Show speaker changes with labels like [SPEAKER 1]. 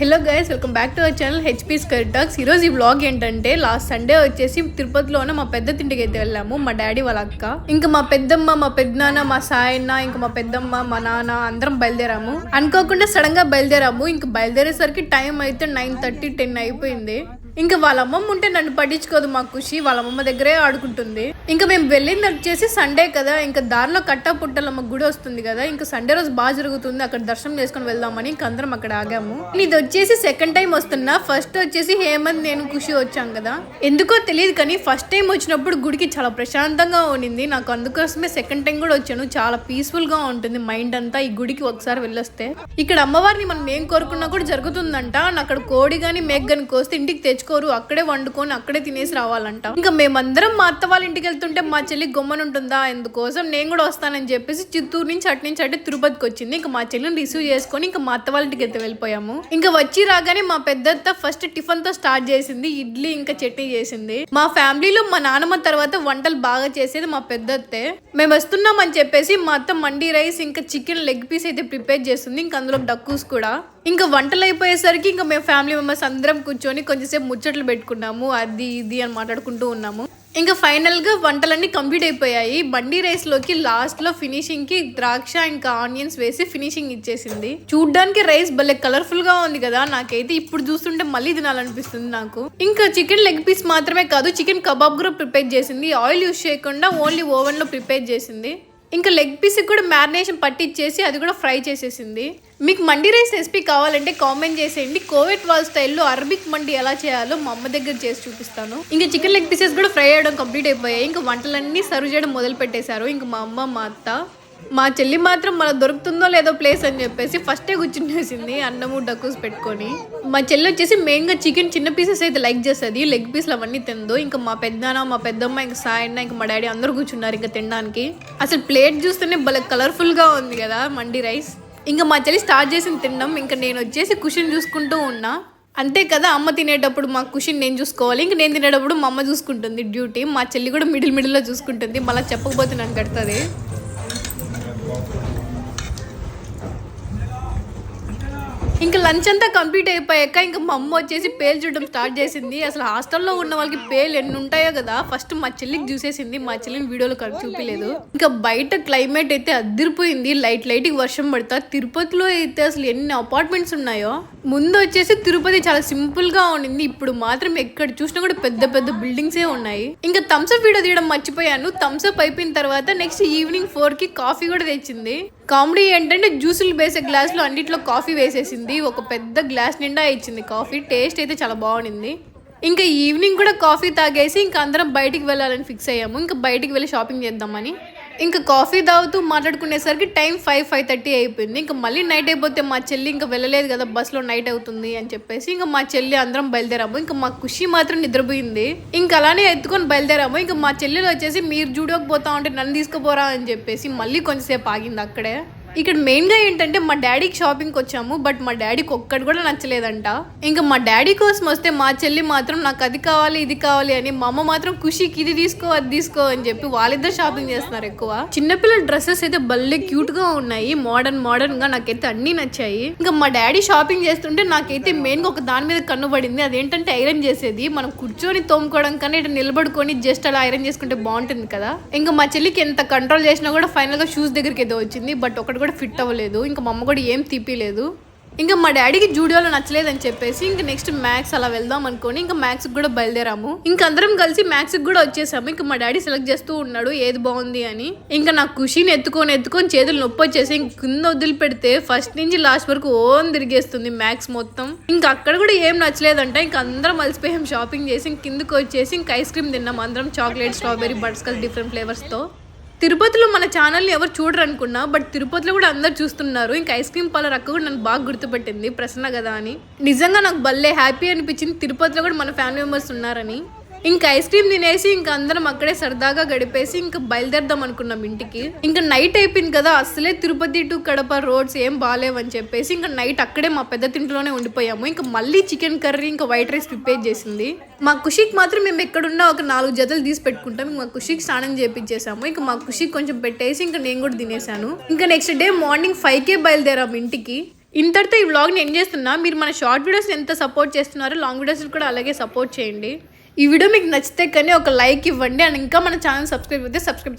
[SPEAKER 1] Hello guys welcome back to our channel HP scar talks ఈరోజు ఈ blog ఏంటంటే last Sunday వచ్చేసి తిరుపతిలోనే మా పెద్ద తింటికి అయితే వెళ్ళాము మా డాడీ వాళ్ళ అక్క. ఇంకా మా పెద్దమ్మ మా పెద్దనాన్న మా సాయన్న ఇంకా మా పెద్దమ్మ మా నాన్న అందరం బయలుదేరాము. అనుకోకుండా సడన్గా బయలుదేరాము. ఇంకా బయలుదేరేసరికి టైం అయితే నైన్ థర్టీ టెన్ అయిపోయింది. ఇంకా వాళ్ళ అమ్మమ్మ ఉంటే నన్ను పట్టించుకోదు మా ఖుషి. వాళ్ళ అమ్మమ్మ దగ్గరే ఆడుకుంటుంది. ఇంకా మేము వెళ్ళింది వచ్చేసి సండే కదా. ఇంకా దారిలో కట్టా పుట్టలమ్మ గుడి వస్తుంది కదా. ఇంకా సండే రోజు బాగా జరుగుతుంది. అక్కడ దర్శనం చేసుకొని వెళ్దామని ఇంకా అందరం అక్కడ ఆగాము. ఇది వచ్చేసి సెకండ్ టైం వస్తున్నా. ఫస్ట్ వచ్చేసి హేమంత్ నేను ఖుషి వచ్చాం కదా. ఎందుకో తెలియదు కానీ ఫస్ట్ టైం వచ్చినప్పుడు గుడికి చాలా ప్రశాంతంగా ఉండింది నాకు అందుకోసమే సెకండ్ టైం కూడా వచ్చాను. చాలా పీస్ఫుల్గా ఉంటుంది మైండ్ అంతా ఈ గుడికి ఒకసారి వెళ్ళొస్తే. ఇక్కడ అమ్మవారిని మనం ఏం కోరుకున్నా కూడా జరుగుతుందంట. అక్కడ కోడి గాని మేక్ గాని కోస్తే ఇంటికి తెచ్చుకోరు అక్కడే వండుకొని అక్కడే తినేసి రావాలంట. ఇంకా మేమందరం మా అత్త వాళ్ళ ఇంటికి వెళ్తుంటే మా చెల్లి గొమ్మన ఉంటుందా ఎందుకోసం నేను కూడా వస్తానని చెప్పేసి చిత్తూరు నుంచి అటు నుంచి అటు తిరుపతికి వచ్చింది. ఇంకా మా చెల్లిని రిసీవ్ చేసుకొని ఇంకా మా అత్త వాళ్ళ ఇంటికి అయితే వెళ్ళిపోయాము. ఇంకా వచ్చి రాగానే మా పెద్దత్త ఫస్ట్ టిఫిన్తో స్టార్ట్ చేసింది ఇడ్లీ ఇంకా చట్నీ చేసింది. మా ఫ్యామిలీలో మా నాన్నమ్మ తర్వాత వంటలు బాగా చేసేది మా పెద్దత్తే. మేము వస్తున్నాం అని చెప్పేసి మా అత్త మండీ రైస్ ఇంకా చికెన్ లెగ్ పీస్ అయితే ప్రిపేర్ చేస్తుంది ఇంకా అందులో డక్కూస్ కూడా. ఇంకా వంటలు అయిపోయేసరికి ఇంకా మేము ఫ్యామిలీ మెంబర్స్ అందరం కూర్చొని కొంచెంసేపు ముచ్చట్లు పెట్టుకున్నాము అది ఇది అని మాట్లాడుకుంటూ ఉన్నాము. ఇంకా ఫైనల్గా వంటలన్నీ కంప్లీట్ అయిపోయాయి. బండి రైస్లోకి లాస్ట్లో ఫినిషింగ్కి ద్రాక్ష ఇంకా ఆనియన్స్ వేసి ఫినిషింగ్ ఇచ్చేసింది. చూడ్డానికి రైస్ భలే కలర్ఫుల్గా ఉంది కదా నాకైతే ఇప్పుడు చూస్తుంటే మళ్ళీ తినాలనిపిస్తుంది నాకు. ఇంకా చికెన్ లెగ్ పీస్ మాత్రమే కాదు చికెన్ కబాబ్ కూడా ప్రిపేర్ చేసింది. ఆయిల్ యూస్ చేయకుండా ఓన్లీ ఓవెన్లో ప్రిపేర్ చేసింది. ఇంకా లెగ్ పీస్ కూడా మ్యారినేషన్ పట్టించేసి అది కూడా ఫ్రై చేసేసింది. మీకు మండి రైస్ రెసిపీ కావాలంటే కామెంట్ చేసేయండి. కోవిడ్ వాల్ స్టైల్లో అరబిక్ మండి ఎలా చేయాలో మా అమ్మ దగ్గర చేసి చూపిస్తాను. ఇంకా చికెన్ లెగ్ పీసెస్ కూడా ఫ్రై అయ్యడం కంప్లీట్ అయిపోయాయి. ఇంకా వంటలన్నీ సర్వ్ చేయడం మొదలు పెట్టేశారు ఇంకా మా అమ్మ మా అత్త మా చెల్లి మాత్రం మన దొరుకుతుందో లేదో ప్లేస్ అని చెప్పేసి ఫస్టే కూర్చునేసింది అన్నము డక్కుస్ పెట్టుకొని. మా చెల్లి వచ్చేసి మెయిన్గా చికెన్ చిన్న పీసెస్ అయితే లైక్ చేస్తుంది లెగ్ పీస్లు అవన్నీ తిందో. ఇంకా మా పెద్దనాన్న మా పెద్దమ్మ ఇంకా సాయన్న ఇంకా మా డాడీ అందరూ కూర్చున్నారు ఇంకా తినడానికి. అసలు ప్లేట్ చూస్తేనే భలే కలర్ఫుల్గా ఉంది కదా మండి రైస్ ఇంకా మా చెల్లి స్టార్ట్ చేసింది తినడం ఇంకా నేను వచ్చేసి కుషన్ చూసుకుంటూ ఉన్నా. అంతే కదా అమ్మ తినేటప్పుడు మా కుషిన్ నేను చూసుకోవాలి ఇంక నేను తినేటప్పుడు మా అమ్మ చూసుకుంటుంది డ్యూటీ. మా చెల్లి కూడా మిడిల్ మిడిల్లో చూసుకుంటుంది మళ్ళీ చెప్పకపోతే నన్ను కడుతుంది. ఇంకా లంచ్ అంతా కంప్లీట్ అయిపోయాక ఇంకా మా అమ్మ వచ్చేసి పేలు చూడడం స్టార్ట్ చేసింది. అసలు హాస్టల్లో ఉన్న వాళ్ళకి పేలు ఎన్ని ఉంటాయో కదా ఫస్ట్ మా చెల్లికి చూసేసింది. మా చెల్లిని వీడియోలో కలిపి చూపిలేదు. ఇంకా బయట క్లైమేట్ అయితే అదిరిపోయింది. లైట్ లైట్ వర్షం పడతా. తిరుపతిలో అయితే అసలు ఎన్ని అపార్ట్మెంట్స్ ఉన్నాయో. ముందు వచ్చేసి తిరుపతి చాలా సింపుల్గా ఉండింది. ఇప్పుడు మాత్రం ఎక్కడ చూసినా కూడా పెద్ద పెద్ద బిల్డింగ్స్ ఏ ఉన్నాయి. ఇంకా థమ్స్అప్ వీడియో తీయడం మర్చిపోయాను. థమ్స్అప్ అయిపోయిన తర్వాత నెక్స్ట్ ఈవినింగ్ ఫోర్కి కాఫీ కూడా తెచ్చింది. కామెడీ ఏంటంటే జ్యూసులు వేసే గ్లాసులు అన్నిట్లో కాఫీ వేసేసింది. ఒక పెద్ద గ్లాస్ నిండా ఇచ్చింది కాఫీ. టేస్ట్ అయితే చాలా బాగుండింది. ఇంకా ఈవినింగ్ కూడా కాఫీ తాగేసి ఇంకా అందరం బయటికి వెళ్ళాలని ఫిక్స్ అయ్యాము. ఇంకా బయటికి వెళ్ళి షాపింగ్ చేద్దామని. ఇంకా కాఫీ తాగుతూ మాట్లాడుకునేసరికి టైం ఫైవ్ ఫైవ్ థర్టీ అయిపోయింది. ఇంకా మళ్ళీ నైట్ అయిపోతే మా చెల్లి ఇంకా వెళ్ళలేదు కదా బస్సులో నైట్ అవుతుంది అని చెప్పేసి ఇంకా మా చెల్లి అందరం బయలుదేరాము. ఇంకా మా ఖుషి మాత్రం నిద్రపోయింది. ఇంకా అలానే ఎత్తుకొని బయలుదేరాము. ఇంకా మా చెల్లెలు వచ్చేసి మీరు జూడోకి పోతా ఉంటే నన్ను తీసుకుపోరా అని చెప్పేసి మళ్ళీ కొంచెంసేపు ఆగింది అక్కడే. ఇక్కడ మెయిన్గా ఏంటంటే మా డాడీకి షాపింగ్కి వచ్చాము బట్ మా డాడీకి ఒక్కటి కూడా నచ్చలేదంట. ఇంకా మా డాడీ కోసం వస్తే మా చెల్లి మాత్రం నాకు అది కావాలి ఇది కావాలి అని మా అమ్మ మాత్రం ఖుషికి ఇది తీసుకో అది తీసుకో అని చెప్పి వాళ్ళిద్దరు షాపింగ్ చేస్తున్నారు ఎక్కువ. చిన్నపిల్లల డ్రెస్సెస్ అయితే భలే క్యూట్గా ఉన్నాయి మోడర్న్ మోడర్న్గా నాకైతే అన్ని నచ్చాయి. ఇంకా మా డాడీ షాపింగ్ చేస్తుంటే నాకైతే మెయిన్గా ఒక దాని మీద కన్ను పడింది అదేంటంటే ఐరన్ చేసేది. మనం కూర్చొని తోముకోవడం కన్నా ఇటు నిలబడుకొని జస్ట్ అలా ఐరన్ చేసుకుంటే బాగుంటుంది కదా. ఇంకా మా చెల్లికి ఎంత కంట్రోల్ చేసినా కూడా ఫైనల్గా షూస్ దగ్గరికి ఏదో వచ్చింది బట్ ఒకటి కూడా ఫిట్ అవ్వలేదు. ఇంకా మా అమ్మ కూడా ఏం తీపిలేదు ఇంకా మా డాడీకి జూడియోలో నచ్చలేదని చెప్పేసి ఇంకా నెక్స్ట్ మ్యాథ్స్ అలా వెళ్దాం అనుకోని ఇంకా మ్యాథ్స్కి కూడా బయలుదేరాము. ఇంకా అందరం కలిసి మ్యాథ్స్కి కూడా వచ్చేసాము. ఇంకా మా డాడీ సెలెక్ట్ చేస్తూ ఉన్నాడు ఏది బాగుంది? అని. ఇంకా నా కుషిని ఎత్తుకొని ఎత్తుకొని చేతులు నొప్పి వచ్చేసి ఇంక కింద వదిలిపెడితే ఫస్ట్ నుంచి లాస్ట్ వరకు ఓన్ తిరిగేస్తుంది మ్యాథ్స్ మొత్తం. ఇంకా అక్కడ కూడా ఏం నచ్చలేదంట. ఇంకా అందరం అలసిపోయాం షాపింగ్ చేసి ఇంక కిందకు వచ్చేసి ఇంకా ఐస్ క్రీమ్ తిన్నాం. అందరం చాక్లెట్ స్ట్రాబెరీ బట్స్కల్ డిఫరెంట్ ఫ్లేవర్స్తో తిరుపతిలో మన ఛానల్ని ఎవరు చూడరు అనుకున్నా బట్ తిరుపతిలో కూడా అందరు చూస్తున్నారు. ఇంకా ఐస్ క్రీమ్ పాలర్ అక్క కూడా నన్ను బాగా గుర్తుపెట్టింది ప్రసన్న కదా అని. నిజంగా నాకు భలే హ్యాపీ అనిపించింది. తిరుపతిలో కూడా మన ఫ్యామిలీ మెంబర్స్ ఉన్నారని. ఇంకా ఐస్ క్రీమ్ తినేసి ఇంకా అందరం అక్కడే సరదాగా గడిపేసి ఇంకా బయలుదేరదాం అనుకున్నాం ఇంటికి. ఇంకా నైట్ అయిపోయింది కదా అసలే తిరుపతి టు కడప రోడ్స్ ఏం బాగాలేవని చెప్పేసి ఇంకా నైట్ అక్కడే మా పెద్ద తింట్లోనే ఉండిపోయాము. ఇంకా మళ్ళీ చికెన్ కర్రీ ఇంకా వైట్ రైస్ ప్రిపేర్ చేసింది. మా ఖుషికి మాత్రం మేము ఎక్కడున్నా ఒక నాలుగు జతలు తీసి పెట్టుకుంటాం. ఇంక మా ఖుషికి స్నానం చేపించేసాము ఇంకా మా ఖుషికి కొంచెం పెట్టేసి ఇంకా నేను కూడా తినేసాను. ఇంకా నెక్స్ట్ డే మార్నింగ్ ఫైవ్ కే బయలుదేరాము ఇంటికి. ఇంతటితో ఈ వ్లాగ్ని ఎండ్ చేస్తున్నా. మీరు మన షార్ట్ వీడియోస్ ఎంత సపోర్ట్ చేస్తున్నారో లాంగ్ వీడియోస్ కూడా అలాగే సపోర్ట్ చేయండి. ఈ వీడియో మీకు నచ్చితే కానీ ఒక లైక్ ఇవ్వండి అండ్ ఇంకా మన ఛానల్ సబ్స్క్రైబ్ అయితే సబ్స్క్రైబ్ చేయండి.